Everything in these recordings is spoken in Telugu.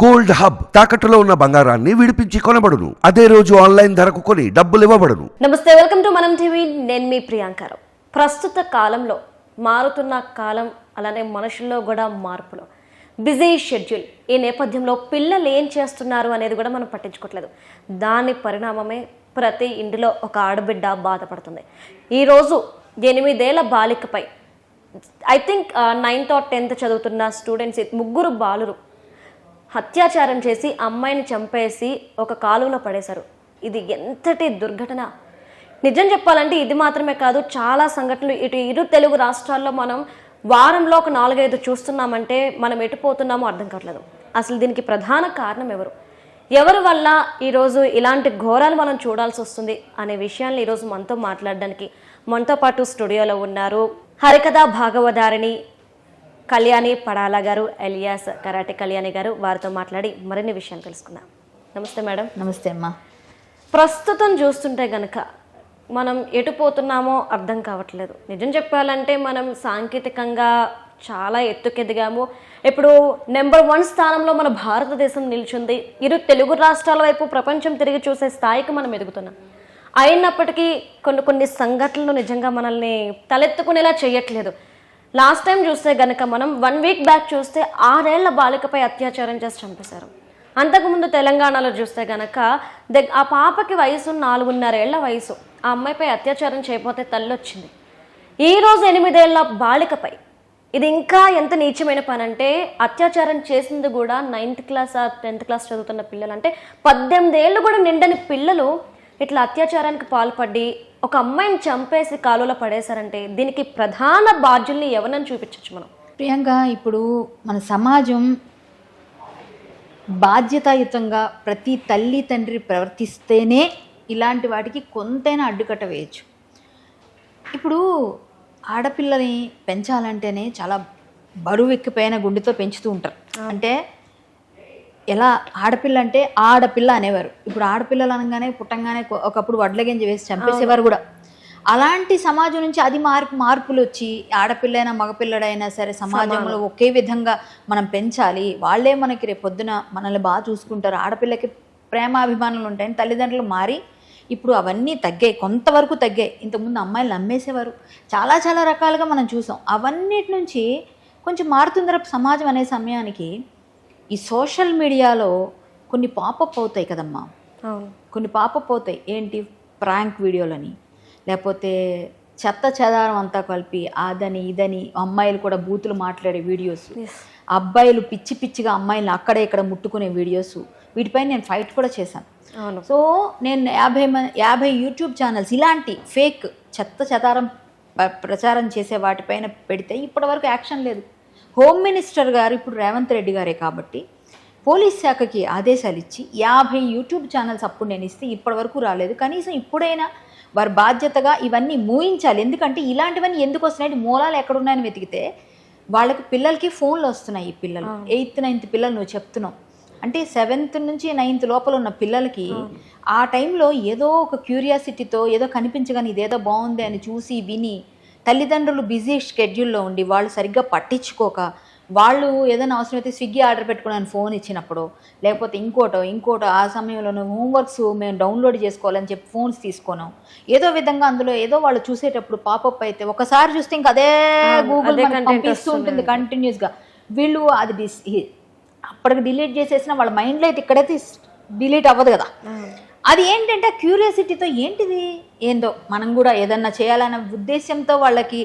గోల్డ్ హబ్ తాకట్టులో ఉన్న బంగారాన్ని విడిపించి కొనబడును. అదే రోజు ఆన్లైన్ ధరకు కొని డబ్బులు ఇవ్వబడును. నమస్తే వెల్కమ్ టు మనం టీవీ. నేను మీ ప్రియాంకారావు ప్రస్తుత కాలంలో మారుతున్న కాలం అలానే మనుషుల్లో కూడా మార్పులు. Busy schedule. ఈ నేపథ్యంలో పిల్లలు ఏం చేస్తున్నారు అనేది కూడా మనం పట్టించుకోవట్లేదు దాని పరిణామమే ప్రతి ఇంటిలో ఒక ఆడబిడ్డ బాధపడుతుంది. ఈరోజు ఎనిమిదేళ్ళ బాలికపై I think ninth or tenth చదువుతున్న స్టూడెంట్స్ ముగ్గురు బాలురు హత్యాచారం చేసి అమ్మాయిని చంపేసి ఒక కాలువలో పడేశారు. ఇది ఎంతటి దుర్ఘటన? నిజం చెప్పాలంటే ఇది మాత్రమే కాదు చాలా సంఘటనలు. ఇటు ఇరు తెలుగు రాష్ట్రాల్లో మనం వారంలో ఒక నాలుగైదు చూస్తున్నామంటే మనం ఎటుపోతున్నామో అర్థం కావట్లేదు. అసలు దీనికి ప్రధాన కారణం ఎవరు? ఎవరి వల్ల ఈరోజు ఇలాంటి ఘోరాలు మనం చూడాల్సి వస్తుంది అనే విషయాన్ని ఈరోజు మనతో మాట్లాడడానికి మనతో పాటు స్టూడియోలో ఉన్నారు హరికథ భాగవదారిణి కళ్యాణి పడాల గారు ఎలియాస్ కరాటే కళ్యాణి గారు వారితో మాట్లాడి మరిన్ని విషయాలు తెలుసుకుందాం. నమస్తే మేడం. నమస్తే అమ్మా. ప్రస్తుతం చూస్తుంటే గనక మనం ఎటు పోతున్నామో అర్థం కావట్లేదు. నిజం చెప్పాలంటే మనం సాంకేతికంగా చాలా ఎత్తుకెదిగాము. ఇప్పుడు నెంబర్ వన్ స్థానంలో మన భారతదేశం నిల్చుంది. ఇరు తెలుగు రాష్ట్రాల వైపు ప్రపంచం తిరిగి చూసే స్థాయికి మనం ఎదుగుతున్నాం. అయినప్పటికీ కొన్ని కొన్ని సంఘటనలు నిజంగా మనల్ని తలెత్తుకునేలా చేయట్లేదు. లాస్ట్ టైం చూస్తే గనక మనం వన్ వీక్ బ్యాక్ చూస్తే ఆరేళ్ళ బాలికపై అత్యాచారం చేసి చంపేశారు. అంతకుముందు తెలంగాణలో చూస్తే గనక దగ్ ఆ పాపకి వయసు నాలుగున్నరేళ్ళ వయసు. ఆ అమ్మాయిపై అత్యాచారం చేయకపోతే తల్లి వచ్చింది ఈరోజు ఎనిమిదేళ్ళ బాలికపై. ఇది ఇంకా ఎంత నీచమైన పని అంటే అత్యాచారం చేసింది కూడా నైన్త్ క్లాస్ ఆ టెన్త్ క్లాస్ చదువుతున్న పిల్లలు అంటే పద్దెనిమిది ఏళ్ళు కూడా నిండని పిల్లలు ఇట్లా అత్యాచారానికి పాల్పడి ఒక అమ్మాయిని చంపేసి కాలువలో పడేశారంటే దీనికి ప్రధాన బాధ్యుల్ని ఎవరని చూపించవచ్చు మనం? ప్రియాంక ఇప్పుడు మన సమాజం బాధ్యతాయుతంగా ప్రతి తల్లి తండ్రి ప్రవర్తిస్తేనే ఇలాంటి వాటికి కొంతైనా అడ్డుకట్ట వేయచ్చు. ఇప్పుడు ఆడపిల్లని పెంచాలంటేనే చాలా బరువు ఎక్కిపోయిన గుండెతో పెంచుతూ ఉంటారు. అంటే ఎలా ఆడపిల్ల అంటే ఆడపిల్ల అనేవారు. ఇప్పుడు ఆడపిల్లలు అనగానే పుట్టంగానే ఒకప్పుడు వడ్లగింజ వేసి చంపేసేవారు కూడా. అలాంటి సమాజం నుంచి అది మార్పు మార్పులు వచ్చి ఆడపిల్లైనా మగపిల్లడైనా సరే సమాజంలో ఒకే విధంగా మనం పెంచాలి. వాళ్ళే మనకి రేపు పొద్దున మనల్ని బాగా చూసుకుంటారు. ఆడపిల్లకి ప్రేమాభిమానాలు ఉంటాయని తల్లిదండ్రులు మారి ఇప్పుడు అవన్నీ తగ్గాయి. కొంతవరకు తగ్గాయి. ఇంతకుముందు అమ్మాయిలు నమ్మేసేవారు. చాలా చాలా రకాలుగా మనం చూసాం. అవన్నిటి నుంచి కొంచెం మారుతుందర సమాజం అనే సమయానికి ఈ సోషల్ మీడియాలో కొన్ని పాపప్ అవుతాయి కదమ్మా. కొన్ని పాపప్ అవుతాయి. ఏంటి? ప్రాంక్ వీడియోలని. లేకపోతే చెత్త చెదారం అంతా కలిపి అదని ఇదని అమ్మాయిలు కూడా బూతులు మాట్లాడే వీడియోస్. అబ్బాయిలు పిచ్చి పిచ్చిగా అమ్మాయిలను అక్కడ ఇక్కడ ముట్టుకునే వీడియోస్. వీటిపై నేను ఫైట్ కూడా చేశాను. సో నేను యాభై మంది యాభై యూట్యూబ్ ఛానల్స్ ఇలాంటి ఫేక్ చెత్త చెదారం ప్రచారం చేసే వాటిపైన పెడితే ఇప్పటివరకు యాక్షన్ లేదు. హోమ్ మినిస్టర్ గారు ఇప్పుడు రేవంత్ రెడ్డి గారే కాబట్టి పోలీస్ శాఖకి ఆదేశాలు ఇచ్చి యాభై యూట్యూబ్ ఛానల్స్ అప్పుడు నేను ఇస్తే ఇప్పటివరకు రాలేదు. కనీసం ఇప్పుడైనా వారి బాధ్యతగా ఇవన్నీ మూయించాలి. ఎందుకంటే ఇలాంటివన్నీ ఎందుకు వస్తున్నాయి? మూలాలు ఎక్కడున్నాయని వెతికితే వాళ్ళకి పిల్లలకి ఫోన్లు వస్తున్నాయి ఈ పిల్లలు. ఎయిత్ నైన్త్ పిల్లలు నువ్వు చెప్తున్నావు. అంటే సెవెంత్ నుంచి నైన్త్ లోపల ఉన్న పిల్లలకి ఆ టైంలో ఏదో ఒక క్యూరియాసిటీతో ఏదో కనిపించగానే ఇదేదో బాగుంది అని చూసి విని తల్లిదండ్రులు బిజీ షెడ్యూల్లో ఉండి వాళ్ళు సరిగ్గా పట్టించుకోక వాళ్ళు ఏదైనా అవసరమైతే స్విగ్గీ ఆర్డర్ పెట్టుకోవడానికి ఫోన్ ఇచ్చినప్పుడు లేకపోతే ఇంకోటో ఇంకోటో ఆ సమయంలో హోంవర్క్స్ మేము డౌన్లోడ్ చేసుకోవాలని చెప్పి ఫోన్స్ తీసుకోను. ఏదో విధంగా అందులో ఏదో వాళ్ళు చూసేటప్పుడు పాపప్ అయితే ఒకసారి చూస్తే ఇంకా అదే గూగుల్ పంపిస్తూ ఉంటుంది కంటిన్యూస్గా వీళ్ళు అది డిస్ అప్పటికి డిలీట్ చేసేసిన వాళ్ళ మైండ్లో అయితే ఇక్కడైతే డిలీట్ అవ్వదు కదా. అది ఏంటంటే క్యూరియాసిటీతో ఏంటిది? ఏందో మనం కూడా ఏదన్నా చేయాలన్న ఉద్దేశంతో వాళ్ళకి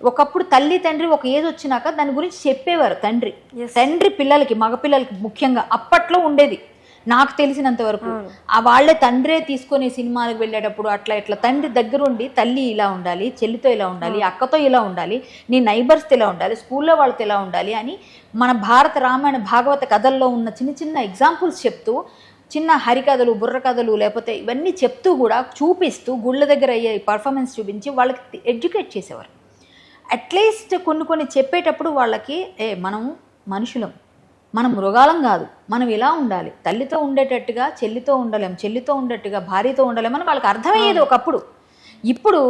ఒకప్పుడు తల్లి తండ్రి ఒక ఏజ్ వచ్చినాక దాని గురించి చెప్పేవారు తండ్రి. తండ్రి పిల్లలకి మగపిల్లలకి ముఖ్యంగా అప్పట్లో ఉండేది. నాకు తెలిసినంత వరకు. ఆ వాళ్ళే తండ్రే తీసుకొని సినిమాలకు వెళ్ళేటప్పుడు అట్లా ఇట్లా తండ్రి దగ్గరుండి తల్లి ఇలా ఉండాలి చెల్లితో ఇలా ఉండాలి అక్కతో ఇలా ఉండాలి నీ నైబర్స్తో ఇలా ఉండాలి స్కూల్లో వాళ్ళతో ఇలా ఉండాలి అని మన భారత రామాయణ భాగవత కథల్లో ఉన్న చిన్న చిన్న ఎగ్జాంపుల్స్ చెప్తూ చిన్న హరికథలు బుర్ర కథలు లేకపోతే ఇవన్నీ చెప్తూ కూడా చూపిస్తూ గుళ్ళ దగ్గర అయ్యే పర్ఫార్మెన్స్ చూపించి వాళ్ళకి ఎడ్యుకేట్ చేసేవారు. అట్లీస్ట్ కొన్ని కొన్ని చెప్పేటప్పుడు వాళ్ళకి ఏ మనం మనుషులం. మనం మృగాలం కాదు. మనం ఇలా ఉండాలి. తల్లితో ఉండేటట్టుగా చెల్లితో ఉండలేం. చెల్లితో ఉండేట్టుగా భార్యతో ఉండలేం అని వాళ్ళకి అర్థమయ్యేది ఒకప్పుడు. ఇప్పుడు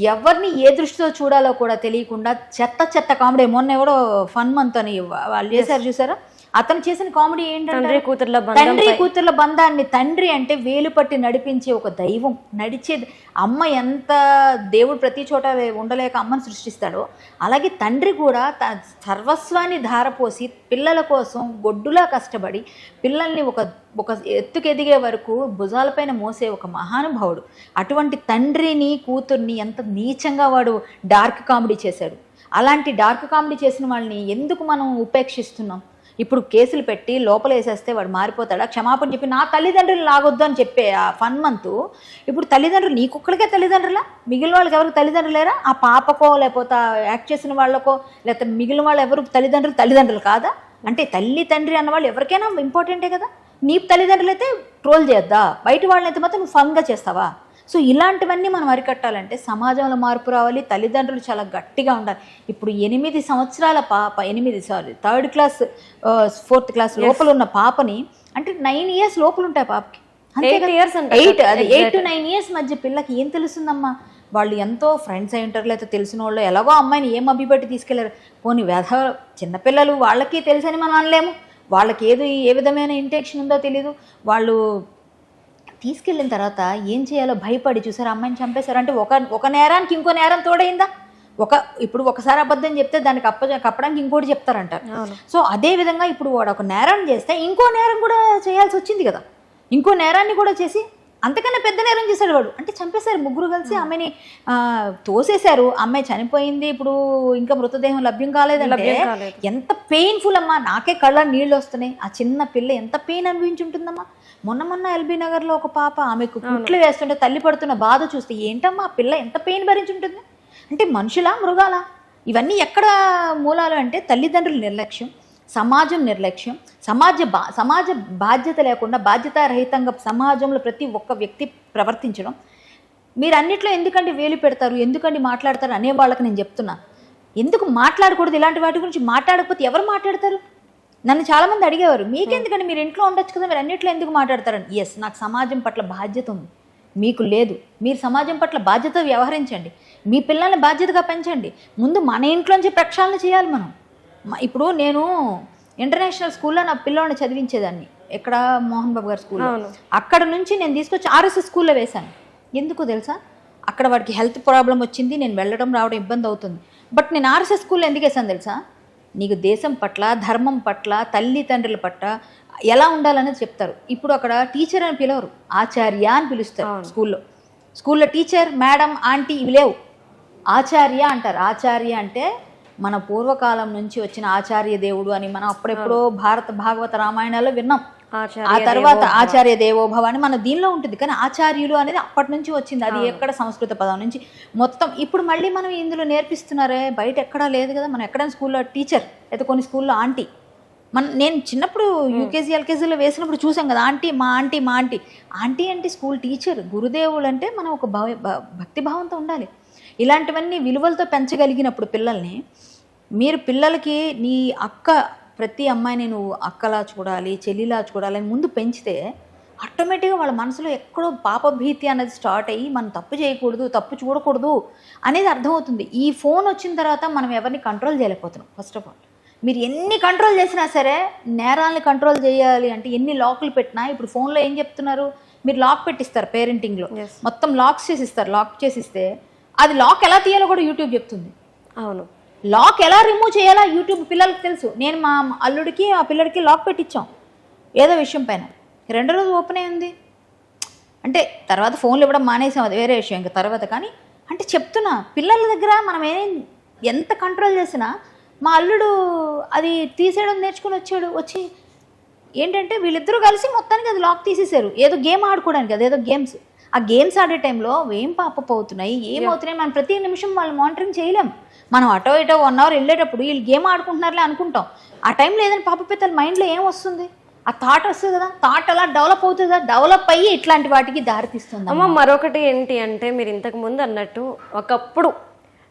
ఎవరిని ఏ దృష్టితో చూడాలో కూడా తెలియకుండా చెత్త చెత్త కామెడీ. మొన్న ఎవడో ఫన్ మంత్ అని వాళ్ళు చేశారు చూసారా? అతను చేసిన కామెడీ ఏంటంటే తండ్రి కూతుర్ల బంధం తండ్రి కూతుర్ల బంధాన్ని తండ్రి అంటే వేలు పట్టి నడిపించే ఒక దైవం. నడిచేది అమ్మ ఎంత దేవుడు ప్రతి చోట ఉండలేక అమ్మని సృష్టిస్తాడో అలాగే తండ్రి కూడా త సర్వస్వాన్ని ధారపోసి పిల్లల కోసం గొడ్డులా కష్టపడి పిల్లల్ని ఒక ఒక ఎత్తుకు ఎదిగే వరకు భుజాలపైన మోసే ఒక మహానుభావుడు. అటువంటి తండ్రిని కూతుర్ని ఎంత నీచంగా వాడు డార్క్ కామెడీ చేశాడు. అలాంటి డార్క్ కామెడీ చేసిన వాళ్ళని ఎందుకు మనం ఉపేక్షిస్తున్నాం? ఇప్పుడు కేసులు పెట్టి లోపల వేసేస్తే వాడు మారిపోతాడా? క్షమాపణ చెప్పి నా తల్లిదండ్రులు లాగొద్దు అని చెప్పే ఆ ఫన్ మంత్ ఇప్పుడు తల్లిదండ్రులు నీ కుక్కలకే తల్లిదండ్రులా? మిగిలిన వాళ్ళకి ఎవరికి తల్లిదండ్రులు లేరా ఆ పాపకో లేకపోతే యాక్ట్ చేసిన వాళ్ళకో లేకపోతే మిగిలిన వాళ్ళు ఎవరు తల్లిదండ్రులు తల్లిదండ్రులు కాదా? అంటే తల్లి తండ్రి అన్న వాళ్ళు ఎవరికైనా ఇంపార్టెంటే కదా? నీ తల్లిదండ్రులు అయితే ట్రోల్ చేద్దా బయట వాళ్ళని అయితే మాత్రం నువ్వు ఫన్గా చేస్తావా? సో ఇలాంటివన్నీ మనం అరికట్టాలంటే సమాజంలో మార్పు రావాలి తల్లిదండ్రులు చాలా గట్టిగా ఉండాలి. ఇప్పుడు ఎనిమిది సంవత్సరాల పాప ఎనిమిది sorry third class fourth class లోపల ఉన్న పాపని అంటే నైన్ ఇయర్స్ లోపల ఉంటాయి పాపకి years అంట. ఎయిట్ అది ఎయిట్ టు నైన్ ఇయర్స్ మధ్య పిల్లకి ఏం తెలుస్తుందమ్మా? వాళ్ళు ఎంతో ఫ్రెండ్స్ అయి ఉంటారు లేకపోతే తెలిసిన వాళ్ళు ఎలాగో అమ్మాయిని ఏం అభిపెట్టి తీసుకెళ్ళారు? పోనీ వ్యధ చిన్నపిల్లలు వాళ్ళకి తెలుసని మనం అనలేము. వాళ్ళకి ఏది ఏ విధమైన ఇంటెక్షన్ ఉందో తెలీదు. వాళ్ళు తీసుకెళ్ళిన తర్వాత ఏం చేయాలో భయపడి చూసారు అమ్మాయిని చంపేశారు. అంటే ఒక ఒక నేరానికి ఇంకో నేరం తోడైందా? ఒక ఇప్పుడు ఒకసారి అబద్ధం చెప్తే దానికి అప్ప కప్పడానికి ఇంకోటి చెప్తారంటారు. సో అదే విధంగా ఇప్పుడు వాడు ఒక నేరం చేస్తే ఇంకో నేరం కూడా చేయాల్సి వచ్చింది కదా. ఇంకో నేరాన్ని కూడా చేసి అంతకన్నా పెద్ద నేరం చేశాడు వాడు. అంటే చంపేశారు ముగ్గురు కలిసి ఆమెని తోసేశారు. అమ్మాయి చనిపోయింది ఇప్పుడు ఇంకా మృతదేహం లభ్యం కాలేదంటే. ఎంత పెయిన్ఫుల్ అమ్మా. నాకే కళ్ళ నీళ్ళు వస్తున్నాయి. ఆ చిన్న పిల్ల ఎంత పెయిన్ అనిపించుంటుందమ్మా మొన్న మొన్న ఎల్బీ నగర్లో ఒక పాప ఆమెకు కుట్లు వేస్తుంటే తల్లి పడుతున్న బాధ చూస్తే ఏంటమ్మా పిల్ల ఎంత పెయిన్ భరించుంటుంది? అంటే మనుషులా మృగాలా? ఇవన్నీ ఎక్కడ మూలాలు అంటే తల్లిదండ్రుల నిర్లక్ష్యం సమాజం నిర్లక్ష్యం సమాజ బా సమాజ బాధ్యత లేకుండా బాధ్యతారహితంగా సమాజంలో ప్రతి ఒక్క వ్యక్తి ప్రవర్తించడం. మీరు అన్నిట్లో ఎందుకండి వేలు పెడతారు ఎందుకండి మాట్లాడతారు అనే వాళ్ళకి నేను చెప్తున్నా. ఎందుకు మాట్లాడకూడదు ఇలాంటి వాటి గురించి మాట్లాడకపోతే ఎవరు మాట్లాడతారు? నన్ను చాలామంది అడిగేవారు మీకెందుకండి? మీరు ఇంట్లో ఉండొచ్చు కదా మీరు అన్నిట్లో ఎందుకు మాట్లాడతారని ఎస్ నాకు సమాజం పట్ల బాధ్యత ఉంది. మీకు లేదు. మీరు సమాజం పట్ల బాధ్యత వ్యవహరించండి. మీ పిల్లల్ని బాధ్యతగా పెంచండి. ముందు మన ఇంట్లోంచి ప్రక్షాళన చేయాలి మనం. ఇప్పుడు నేను ఇంటర్నేషనల్ స్కూల్లో నా పిల్లోని చదివించేదాన్ని. ఎక్కడ మోహన్ బాబు గారి స్కూల్లో. అవును. అక్కడ నుంచి నేను తీసుకొచ్చి ఆర్ఎస్ఎస్ స్కూల్లో వేశాను. ఎందుకు తెలుసా? అక్కడ వాడికి హెల్త్ ప్రాబ్లం వచ్చింది నేను వెళ్ళడం రావడం ఇబ్బంది అవుతుంది. బట్ నేను ఆర్ఎస్ఎస్ స్కూల్లో ఎందుకు వేసాను తెలుసా? నీకు దేశం పట్ల ధర్మం పట్ల తల్లి తండ్రుల పట్ల ఎలా ఉండాలనేది చెప్తారు. ఇప్పుడు అక్కడ టీచర్ అని పిలవరు ఆచార్య అని పిలుస్తారు స్కూల్లో. స్కూల్లో టీచర్ మేడం ఆంటీ ఇవి లేవు. ఆచార్య అంటారు. ఆచార్య అంటే మన పూర్వకాలం నుంచి వచ్చిన ఆచార్య దేవుడు అని మనం అప్పుడెప్పుడో భారత భాగవత రామాయణాల్లో విన్నాం. ఆ తర్వాత ఆచార్య దేవోభవ అని మన దీనిలో ఉంటుంది. కానీ ఆచార్యులు అనేది అప్పటి నుంచి వచ్చింది. అది ఎక్కడ సంస్కృత పదం నుంచి మొత్తం ఇప్పుడు మళ్ళీ మనం ఇందులో నేర్పిస్తున్నారే? బయట ఎక్కడా లేదు కదా. మనం ఎక్కడైనా స్కూల్లో టీచర్ అయితే కొన్ని స్కూల్లో ఆంటీ. మన నేను చిన్నప్పుడు యూకేజీ ఎల్కేజీలో వేసినప్పుడు చూసాం కదా. ఆంటీ మా ఆంటీ మా ఆంటీ. ఆంటీ అంటే స్కూల్ టీచర్. గురుదేవుడు అంటే మనం ఒక భవ భ- భక్తి భావంతో ఉండాలి. ఇలాంటివన్నీ విలువలతో పెంచగలిగినప్పుడు పిల్లల్ని మీరు పిల్లలకి నీ అక్క ప్రతి అమ్మాయిని నువ్వు అక్కలా చూడాలి చెల్లిలా చూడాలి అని ముందు పెంచితే ఆటోమేటిక్గా వాళ్ళ మనసులో ఎక్కడో పాపభీతి అనేది స్టార్ట్ అయ్యి మనం తప్పు చేయకూడదు తప్పు చూడకూడదు అనేది అర్థమవుతుంది. ఈ ఫోన్ వచ్చిన తర్వాత మనం ఎవరిని కంట్రోల్ చేయలేకపోతున్నాం ఫస్ట్ ఆఫ్ ఆల్ మీరు ఎన్ని కంట్రోల్ చేసినా సరే నేరాలని కంట్రోల్ చేయాలి అంటే ఎన్ని లాక్లు పెట్టినా ఇప్పుడు ఫోన్లో ఏం చెప్తున్నారు? మీరు లాక్ పెట్టిస్తారు పేరెంటింగ్లో. మొత్తం లాక్స్ చేసిస్తారు. లాక్ చేసిస్తే అది లాక్ ఎలా తీయాలో కూడా యూట్యూబ్ చెప్తుంది. అవును. లాక్ ఎలా రిమూవ్ చేయాలా యూట్యూబ్ పిల్లలకి తెలుసు. నేను మా అల్లుడికి ఆ పిల్లడికి లాక్ పెట్టించాం ఏదో విషయం పైన. రెండో రోజు ఓపెన్ అయింది అంటే తర్వాత ఫోన్లు ఇవ్వడం మానేసాం అది వేరే విషయం ఇంకా తర్వాత. కానీ అంటే చెప్తున్నా పిల్లల దగ్గర మనం ఏం ఎంత కంట్రోల్ చేసినా మా అల్లుడు అది తీసేయడం నేర్చుకుని వచ్చాడు. వచ్చి ఏంటంటే వీళ్ళిద్దరూ కలిసి మొత్తానికి అది లాక్ తీసేశారు. ఏదో గేమ్ ఆడుకోవడానికి అదేదో గేమ్స్ ఆ గేమ్స్ ఆడే టైంలో ఏం పాపప్ అవుతున్నాయి ఏమవుతున్నాయి మనం ప్రతి నిమిషం వాళ్ళు మానిటరింగ్ చేయలేం. మనం అటో ఇటో వన్ అవర్ వెళ్ళేటప్పుడు వీళ్ళు గేమ్ ఆడుకుంటున్నారులే అనుకుంటాం. ఆ టైంలో ఏదైనా పాప పిత్తల మైండ్లో ఏం వస్తుంది? ఆ థాట్ వస్తుంది కదా. థాట్ అలా డెవలప్ అవుతుంది? కదా డెవలప్ అయ్యి ఇట్లాంటి వాటికి దారితీస్తుంది? అమ్మ మరొకటి ఏంటి అంటే మీరు ఇంతకు ముందు అన్నట్టు ఒకప్పుడు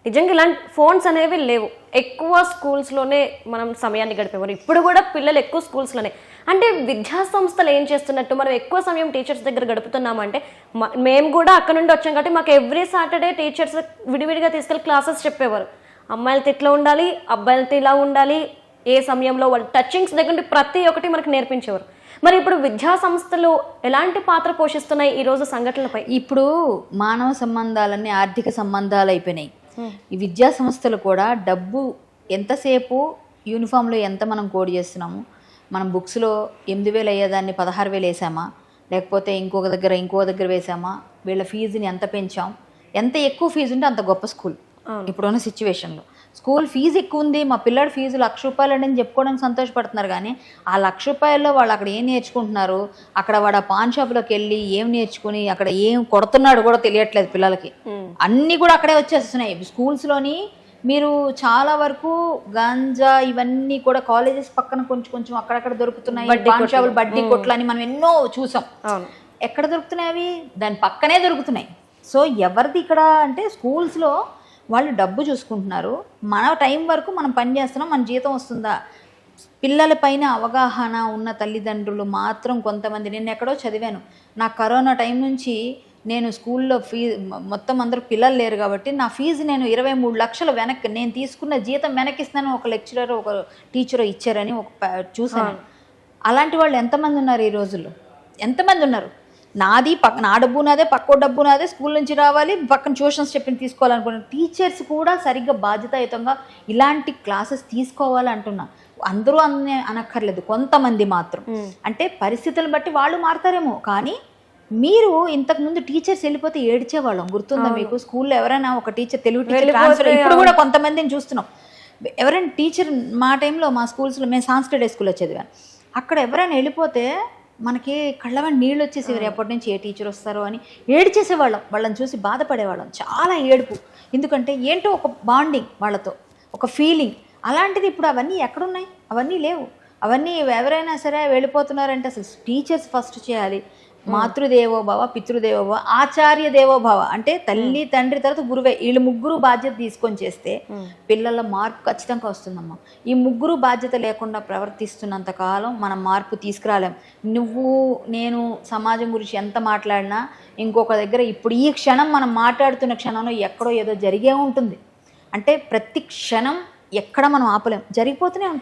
నిజంగా ఇలాంటి ఫోన్స్ అనేవి లేవు. ఎక్కువ స్కూల్స్లోనే మనం సమయాన్ని గడిపేవారు. ఇప్పుడు కూడా పిల్లలు ఎక్కువ స్కూల్స్లోనే. అంటే విద్యా సంస్థలు ఏం చేస్తున్నట్టు మనం ఎక్కువ సమయం టీచర్స్ దగ్గర గడుపుతున్నామంటే మ- మేము కూడా అక్కడ నుండి వచ్చాం కాబట్టి మాకు ఎవ్రీ సాటర్డే టీచర్స్ విడివిడిగా తీసుకెళ్ళి క్లాసెస్ చెప్పేవారు. అమ్మాయిలతో ఇట్లా ఉండాలి అబ్బాయిలతో ఇలా ఉండాలి ఏ సమయంలో వాళ్ళు టచింగ్స్ దగ్గర నుండి ప్రతి ఒక్కటి మనకు నేర్పించేవారు. మరి ఇప్పుడు విద్యా సంస్థలు ఎలాంటి పాత్ర పోషిస్తున్నాయి ఈ రోజు సంఘటనలపై? ఇప్పుడు మానవ సంబంధాలన్నీ ఆర్థిక సంబంధాలు అయిపోయినాయి. ఈ విద్యా సంస్థలు కూడా డబ్బు ఎంతసేపు యూనిఫామ్లో ఎంత మనం కోడ్ చేస్తున్నాము? మనం బుక్స్లో ఎనిమిది వేలు అయ్యేదాన్ని పదహారు వేలు వేసామా? లేకపోతే ఇంకొక దగ్గర ఇంకో దగ్గర వేసామా? వీళ్ళ ఫీజుని ఎంత పెంచాం? ఎంత ఎక్కువ ఫీజు ఉంటే అంత గొప్ప స్కూల్. ఇప్పుడున్న సిచ్యువేషన్లో. స్కూల్ ఫీజు ఎక్కువ ఉంది మా పిల్లాడి ఫీజు లక్ష రూపాయలు అని చెప్పుకోవడానికి సంతోషపడుతున్నారు కానీ ఆ లక్ష రూపాయల్లో వాళ్ళు అక్కడ ఏం నేర్చుకుంటున్నారు? అక్కడ వాడు ఆ పాన్ షాప్లోకి వెళ్ళి ఏం నేర్చుకుని అక్కడ ఏం కొడుతున్నాడు కూడా తెలియట్లేదు పిల్లలకి. అన్నీ కూడా అక్కడే వచ్చేస్తున్నాయి. స్కూల్స్లోని మీరు చాలా వరకు గాంజా ఇవన్నీ కూడా కాలేజెస్ పక్కన కొంచెం కొంచెం అక్కడక్కడ దొరుకుతున్నాయి. పాన్ షాపులు బడ్డీ కొట్లు అని మనం ఎన్నో చూసాం. ఎక్కడ దొరుకుతున్నాయి అవి? దాని పక్కనే దొరుకుతున్నాయి. సో ఎవరిది ఇక్కడ అంటే స్కూల్స్లో వాళ్ళు డబ్బు చూసుకుంటున్నారు. మన టైం వరకు మనం పని చేస్తున్నాం మన జీతం వస్తుందా? పిల్లల పైన అవగాహన ఉన్న తల్లిదండ్రులు మాత్రం కొంతమంది నేను ఎక్కడో చదివాను. నా కరోనా టైం నుంచి నేను స్కూల్లో ఫీ మొత్తం అందరూ పిల్లలు లేరు కాబట్టి నా ఫీజు నేను ఇరవై మూడు లక్షలు వెనక్కి నేను తీసుకున్న జీతం వెనక్కిస్తాను ఒక లెక్చరర్ ఒక టీచర్ ఇచ్చారని ఒక చూశాను. అలాంటి వాళ్ళు ఎంతమంది ఉన్నారు ఈ రోజుల్లో? ఎంతమంది ఉన్నారు? నాది పక్క నా డబ్బు నాదే పక్కో డబ్బు నాదే స్కూల్ నుంచి రావాలి పక్కన ట్యూషన్స్ చెప్పి తీసుకోవాలనుకున్నాను టీచర్స్ కూడా సరిగ్గా బాధ్యతాయుతంగా ఇలాంటి క్లాసెస్ తీసుకోవాలి అంటున్నా. అందరూ అనే అనక్కర్లేదు కొంతమంది మాత్రం. అంటే పరిస్థితులను బట్టి వాళ్ళు మారుతారేమో కానీ మీరు ఇంతకు ముందు టీచర్స్ వెళ్ళిపోతే ఏడ్చేవాళ్ళం గుర్తుందా మీకు? స్కూల్లో ఎవరైనా ఒక టీచర్ తెలుగు టీచర్ ట్రాన్స్ఫర్ ఇప్పుడు కూడా కొంతమందిని చూస్తున్నాం. ఎవరైనా టీచర్ మా టైంలో మా స్కూల్స్లో మేము సాంస్క్రిట్ స్కూల్లో చదివాను అక్కడ ఎవరైనా వెళ్ళిపోతే మనకి కళ్ళవని నీళ్ళు వచ్చేసేవారు ఎప్పటి నుంచి ఏ టీచర్ వస్తారో అని ఏడ్చేసేవాళ్ళం. వాళ్ళని చూసి బాధపడేవాళ్ళం. చాలా ఏడుపు. ఎందుకంటే ఏంటో ఒక బాండింగ్ వాళ్ళతో ఒక ఫీలింగ్ అలాంటిది ఇప్పుడు అవన్నీ ఎక్కడున్నాయి? అవన్నీ లేవు. అవన్నీ ఎవరైనా సరే వెళ్ళిపోతున్నారంటే అసలు టీచర్స్ ఫస్ట్ చేయాలి. మాతృదేవో భవ పితృదేవో భవ ఆచార్య దేవో భవ అంటే తల్లి తండ్రి తర్వాత గురువే. వీళ్ళు ముగ్గురు బాధ్యత తీసుకొని చేస్తే పిల్లల మార్పు ఖచ్చితంగా వస్తుందమ్మా. ఈ ముగ్గురు బాధ్యత లేకుండా ప్రవర్తిస్తున్నంత కాలం మనం మార్పు తీసుకురాలేం. నువ్వు నేను సమాజం గురించి ఎంత మాట్లాడినా ఇంకొక దగ్గర ఇప్పుడు ఈ క్షణం మనం మాట్లాడుతున్న క్షణంలో ఎక్కడో ఏదో జరిగే ఉంటుంది. అంటే ప్రతి క్షణం ఎక్కడ మనం ఆపలేం. జరిగిపోతూనే ఉంటాయి.